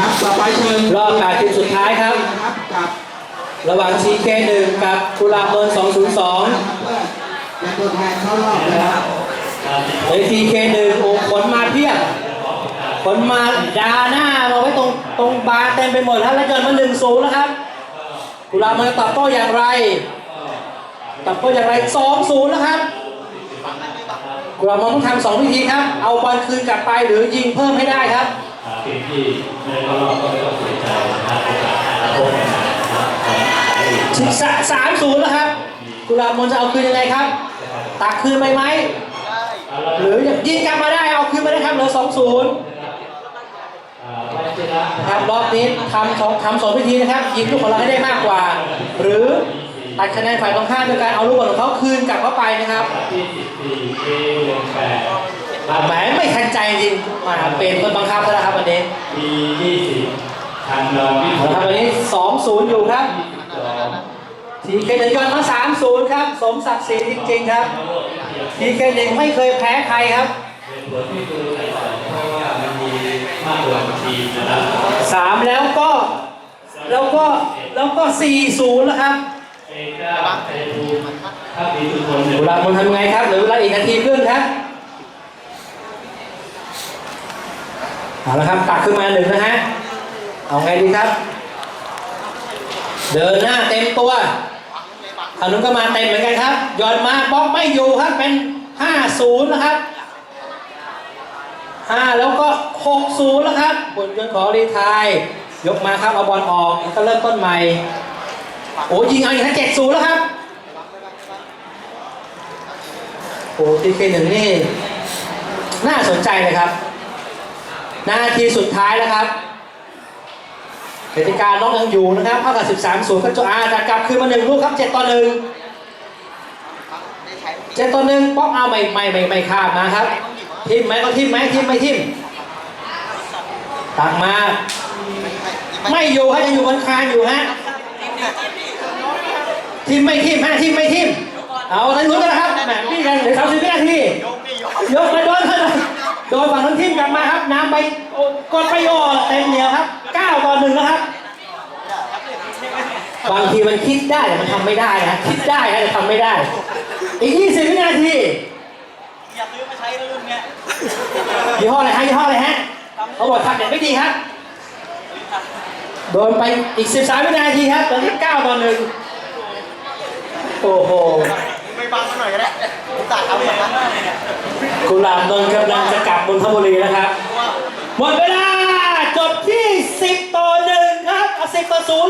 ครับต่อไปเชิญรอบแปดทีมสุดท้ายครับนะครับกับระหว่าง CK1 กับกุหลาบเบอร์202เพื่อนเป็นตัวแทนเข้ารอบนะครับ ใน CK1 โอ้ขนมาเพียบขนมาดาหน้ามาไว้ตรงตรงบาร์เต็มไปหมดแล้วแล้วเกินมา1 0แล้วครับกุหลาบมันจะตอบโต้อย่างไรตอบโต้อย่างไร2 0แล้วครับกุหลาบมันต้องทำสองวิธีครับ เอาบอลคืนกลับไปหรือยิงเพิ่มให้ได้ครับ ทีมที่ในรอบก็ไม่ต้องเสียใจนะครับโอกาสอนาคตนะครับสิบสามศูนย์แล้วครับ กุหลาบมนจะเอาคืนยังไงครับ ตักคืนไปไหม หรือยิงกลับมาได้เอาคืนมาได้ครับเหลือสองศูนย์นะครับรอบนี้ทำสองทำสองวิธีนะครับยิงลูกของเราให้ได้มากกว่า หรือตัดคะแนนฝ่ายตรงข้ามโดยการเอาลูกบอลของเขาคืนกลับเข้าไปนะครับ ที่14เอวงแปดแหมไม่ทันใจจริงมาเป็นคนบังคับซะแล้วครับวันนี้ปี20ทันดอนวิเอาสุละครับวันนี้สองศูนย์อยู่ครับ ทีเคหนึ่งย้อนมาสามศูนย์ครับ สมศักดิ์ศรีจริง ๆ ครับ ทีเคหนึ่งไม่เคยแพ้ใครครับเป็นผลที่ดูในสองเพราะว่ามันมีมากกว่าทีมนะครับสามแล้วก็ แล้วก็แล้วก็สี่ศูนย์แล้วครับเอกราชชัยภูมิถ้ามีทุกคนเนี่ยเวลามันทำไงครับเหรือเวลาอีกนาทีครึ่งครับ เอาละครับตักขึ้นมาหนึ่งนะฮะ เอาไงดีครับ เดินหน้าเต็มตัวทางนู้นก็มาเต็มเหมือนกันครับย้อนมาบล็อกไม่อยู่ครับเป็นห้าศูนย์นะครับห้าแล้วก็หกศูนย์แล้วครับผลยนขอรีทาย ยกมาครับเอาบอลออกแล้วก็เริ่มต้นใหม่ โอ้ยิงเอาอย่างนั้นเจ็ดศูนย์แล้วครับ โอ้ทีเคหนึ่งนี่ น่าสนใจเลยครับ นาทีสุดท้ายแล้วครับกติกาน้องยังอยู่นะครับเท่ากับ 13ศูนย์ก็จะอาจะกลับคืนมาหนึ่งลูกครับ 7 ต่อหนึ่งเจ็ดต่อหนึ่งป๊อกเอาไม่ไม่ไม่ไม่ข้ามมาครับ ทิมไหมก็ทิมไหมทิมไม่ทิมตักมา ไม่อยู่ฮะยังอยู่บนคานอยู่ฮะทิมไม่ทิมฮะทิมไม่ทิมเอาทั้งนู้นกันนะครับแหมพี่กันเหลือสามสิบวินาทียกมา โดนโดนโดนฝั่งทั้งทีมกลับมาครับน้ำไปโอ้กดไปโอเต็มเหนียวครับ9ต่อหนึ่งแล้วครับ บางทีมันคิดได้แต่มันทำไม่ได้นะคิดได้นะแต่ทำไม่ได้ อีก 20 วินาทีอยากซื้อมาใช้แล้วรุ่นเนี้ยยี่ห้ออะไรฮะยี่ห้ออะไรฮะเขาบอกทำเด็ดไม่ดีครับโดนไปอีก 13 วินาทีครับตอนนี้9ต่อหนึ่งโอ้โห ไม่บังกันหน่อยก็ได้ผม ตัดเอาอย่างนั้นเลยเนี่ยกุหลาบนนท์กำลังจะกลับนนทบุรีนะครับ หมดเวลาจบที่ 10 ต่อ1ครับเอา10ต่อ0